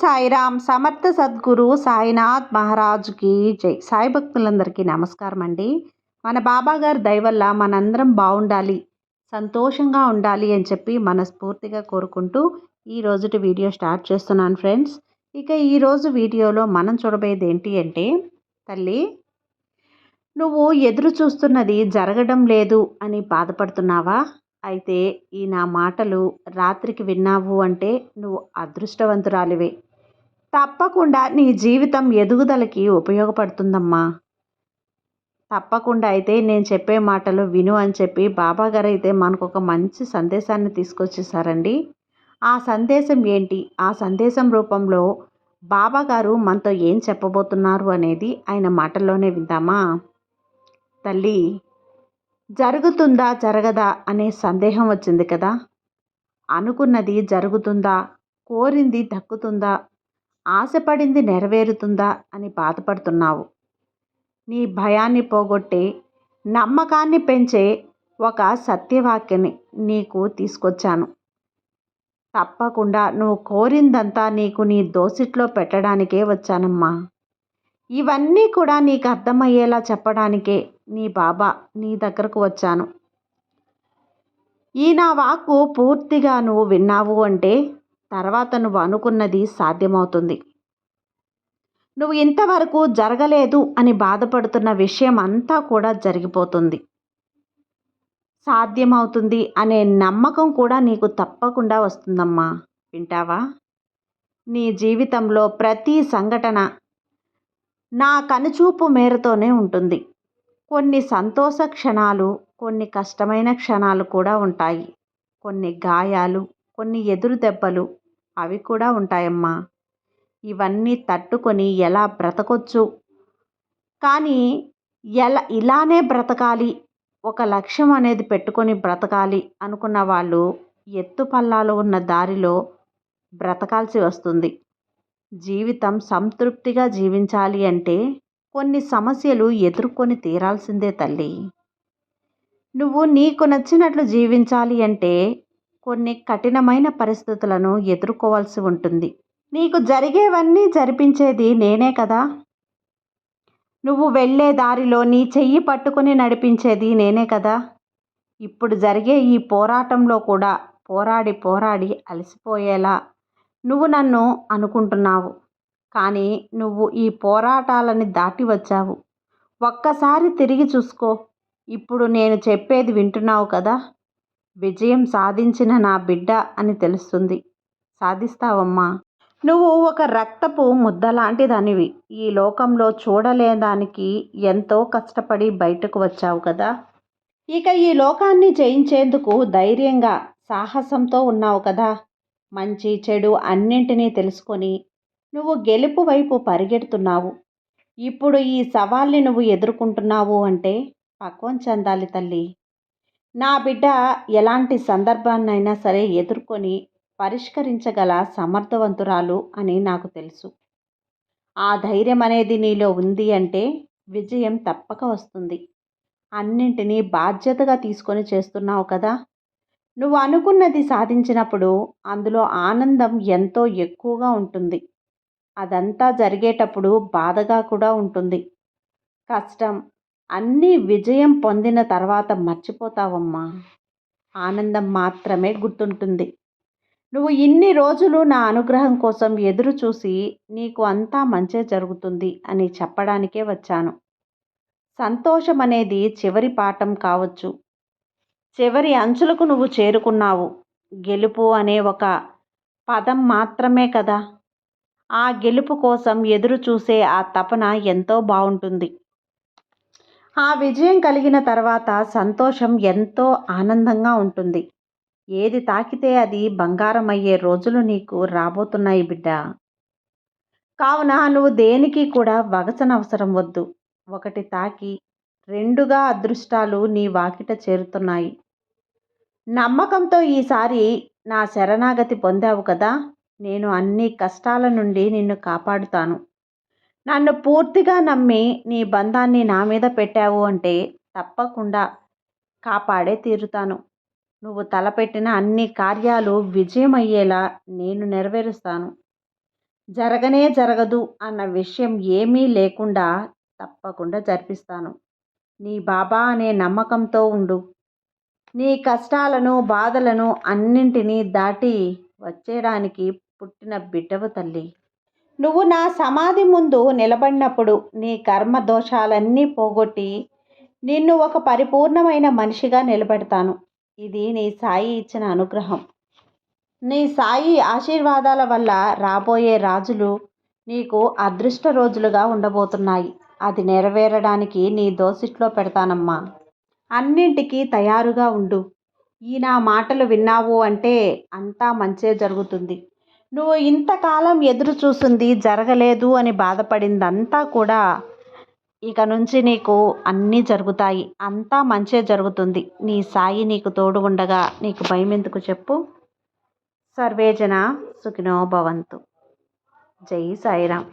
సాయిరామ్ సమర్థ సద్గురు సాయినాథ్ మహారాజుకి జై. సాయి భక్తులందరికీ నమస్కారం అండి. మన బాబా దయవల్ల మనందరం బాగుండాలి సంతోషంగా ఉండాలి అని చెప్పి మనస్ఫూర్తిగా కోరుకుంటూ ఈ రోజుటి వీడియో స్టార్ట్ చేస్తున్నాను ఫ్రెండ్స్. ఇక ఈరోజు వీడియోలో మనం చూడబోయేది ఏంటి అంటే తల్లి నువ్వు ఎదురు చూస్తున్నది జరగడం లేదు అని బాధపడుతున్నావా? అయితే ఈ నా మాటలు రాత్రికి విన్నావు అంటే నువ్వు అదృష్టవంతురాలివే. తప్పకుండా నీ జీవితం ఎదుగుదలకి ఉపయోగపడుతుందమ్మా. తప్పకుండా అయితే నేను చెప్పే మాటలు విను అని చెప్పి బాబా గారు అయితే మనకు ఒక మంచి సందేశాన్ని తీసుకొచ్చేసారండి. ఆ సందేశం ఏంటి? ఆ సందేశం రూపంలో బాబా గారు మనతో ఏం చెప్పబోతున్నారు అనేది ఆయన మాటల్లోనే విందామా? తల్లి జరుగుతుందా జరగదా అనే సందేహం వచ్చింది కదా. అనుకున్నది జరుగుతుందా? కోరింది దక్కుతుందా? ఆశపడింది నెరవేరుతుందా అని బాధపడుతున్నావు. నీ భయాన్ని పోగొట్టే నమ్మకాన్ని పెంచే ఒక సత్యవాక్యని నీకు తీసుకొచ్చాను. తప్పకుండా నువ్వు కోరిందంతా నీకు నీ దోసిట్లో పెట్టడానికే వచ్చానమ్మా. ఇవన్నీ కూడా నీకు అర్థమయ్యేలా చెప్పడానికే నీ బాబా నీ దగ్గరకు వచ్చాను. ఈ నా వాక్కు పూర్తిగా నువ్వు విన్నావు అంటే తర్వాత నువ్వు అనుకున్నది సాధ్యమవుతుంది. నువ్వు ఇంతవరకు జరగలేదు అని బాధపడుతున్న విషయం అంతా కూడా జరిగిపోతుంది. సాధ్యమవుతుంది అనే నమ్మకం కూడా నీకు తప్పకుండా వస్తుందమ్మా. వింటావా? నీ జీవితంలో ప్రతి సంఘటన నా కనుచూపు మేరతోనే ఉంటుంది. కొన్ని సంతోష క్షణాలు కొన్ని కష్టమైన క్షణాలు కూడా ఉంటాయి. కొన్ని గాయాలు కొన్ని ఎదురు దెబ్బలు అవి కూడా ఉంటాయమ్మా. ఇవన్నీ తట్టుకొని ఎలా బ్రతకొచ్చు? కానీ ఎలా ఇలానే బ్రతకాలి ఒక లక్ష్యం అనేది పెట్టుకొని బ్రతకాలి అనుకున్న వాళ్ళు ఎత్తు పల్లాలు ఉన్న దారిలో బ్రతకాల్సి వస్తుంది. జీవితం సంతృప్తిగా జీవించాలి అంటే కొన్ని సమస్యలు ఎదుర్కొని తీరాల్సిందే తల్లి. నువ్వు నీకు నచ్చినట్లు జీవించాలి అంటే కొన్ని కఠినమైన పరిస్థితులను ఎదుర్కోవాల్సి ఉంటుంది. నీకు జరిగేవన్నీ జరిపించేది నేనే కదా? నువ్వు వెళ్ళే దారిలో నీ చెయ్యి పట్టుకుని నడిపించేది నేనే కదా? ఇప్పుడు జరిగే ఈ పోరాటంలో కూడా పోరాడి పోరాడి అలసిపోయేలా నువ్వు నన్ను అనుకుంటున్నావు. కానీ నువ్వు ఈ పోరాటాలని దాటి వచ్చావు. ఒక్కసారి తిరిగి చూసుకో. ఇప్పుడు నేను చెప్పేది వింటున్నావు కదా? విజయం సాధించిన నా బిడ్డ అని తెలుస్తుంది. సాధిస్తావమ్మా. నువ్వు ఒక రక్తపు ముద్ద లాంటిదానివి. ఈ లోకంలో చూడలేదానికి ఎంతో కష్టపడి బయటకు వచ్చావు కదా. ఇక ఈ లోకాన్ని జయించేందుకు ధైర్యంగా సాహసంతో ఉన్నావు కదా. మంచి చెడు అన్నింటినీ తెలుసుకొని నువ్వు గెలుపు వైపు పరిగెడుతున్నావు. ఇప్పుడు ఈ సవాల్ని నువ్వు ఎదుర్కొంటున్నావు అంటే పక్వం చెందాలి తల్లి. నా బిడ్డ ఎలాంటి సందర్భాన్నైనా సరే ఎదుర్కొని పరిష్కరించగల సమర్థవంతురాలు అని నాకు తెలుసు. ఆ ధైర్యం అనేది నీలో ఉంది అంటే విజయం తప్పక వస్తుంది. అన్నింటినీ బాధ్యతగా తీసుకొని చేస్తున్నావు కదా! నువ్వు అనుకున్నది సాధించినప్పుడు అందులో ఆనందం ఎంతో ఎక్కువగా ఉంటుంది. అదంతా జరిగేటప్పుడు బాధగా కూడా ఉంటుంది. కష్టం అన్నీ విజయం పొందిన తర్వాత మర్చిపోతావమ్మా. ఆనందం మాత్రమే గుర్తుంటుంది. నువ్వు ఇన్ని రోజులు నా అనుగ్రహం కోసం ఎదురు చూసి నీకు అంతా మంచే జరుగుతుంది అని చెప్పడానికే వచ్చాను. సంతోషం అనేది చివరి పాఠం కావచ్చు. చివరి అంచులకు నువ్వు చేరుకున్నావు. గెలుపు అనే ఒక పదం మాత్రమే కదా. ఆ గెలుపు కోసం ఎదురు చూసే ఆ తపన ఎంతో బాగుంటుంది. ఆ విజయం కలిగిన తర్వాత సంతోషం ఎంతో ఆనందంగా ఉంటుంది. ఏది తాకితే అది బంగారం అయ్యే రోజులు నీకు రాబోతున్నాయి బిడ్డ. కావున నువ్వు దేనికి కూడా వగసనవసరం వద్దు. ఒకటి తాకి రెండుగా అదృష్టాలు నీ వాకిట చేరుతున్నాయి. నమ్మకంతో ఈసారి నా శరణాగతి పొందావు కదా. నేను అన్ని కష్టాల నుండి నిన్ను కాపాడుతాను. నన్ను పూర్తిగా నమ్మి నీ బంధాన్ని నా మీద పెట్టావు అంటే తప్పకుండా కాపాడే తీరుతాను. నువ్వు తలపెట్టిన అన్ని కార్యాలు విజయమయ్యేలా నేను నెరవేరుస్తాను. జరగనే జరగదు అన్న విషయం ఏమీ లేకుండా తప్పకుండా జరిపిస్తాను. నీ బాబా అనే నమ్మకంతో ఉండు. నీ కష్టాలను బాధలను అన్నింటినీ దాటి వచ్చేయడానికి పుట్టిన బిడ్డవు తల్లి. నువ్వు నా సమాధి ముందు నిలబడినప్పుడు నీ కర్మ దోషాలన్నీ పోగొట్టి నిన్ను ఒక పరిపూర్ణమైన మనిషిగా నిలబెడతాను. ఇది నీ సాయి ఇచ్చిన అనుగ్రహం. నీ సాయి ఆశీర్వాదాల వల్ల రాబోయే రాజులు నీకు అదృష్ట రోజులుగా ఉండబోతున్నాయి. అది నెరవేరడానికి నీ దోసిట్లో పెడతానమ్మా. అన్నింటికీ తయారుగా ఉండు. ఈ నా మాటలు విన్నావు అంటే అంతా మంచే జరుగుతుంది. నువ్వు ఇంతకాలం ఎదురు చూసింది జరగలేదు అని బాధపడిందంతా కూడా ఇక నుంచి నీకు అన్నీ జరుగుతాయి. అంతా మంచే జరుగుతుంది. నీ సాయి నీకు తోడు ఉండగా నీకు భయం ఎందుకు చెప్పు? సర్వేజన సుఖినో భవంతు. జై సాయిరామ్.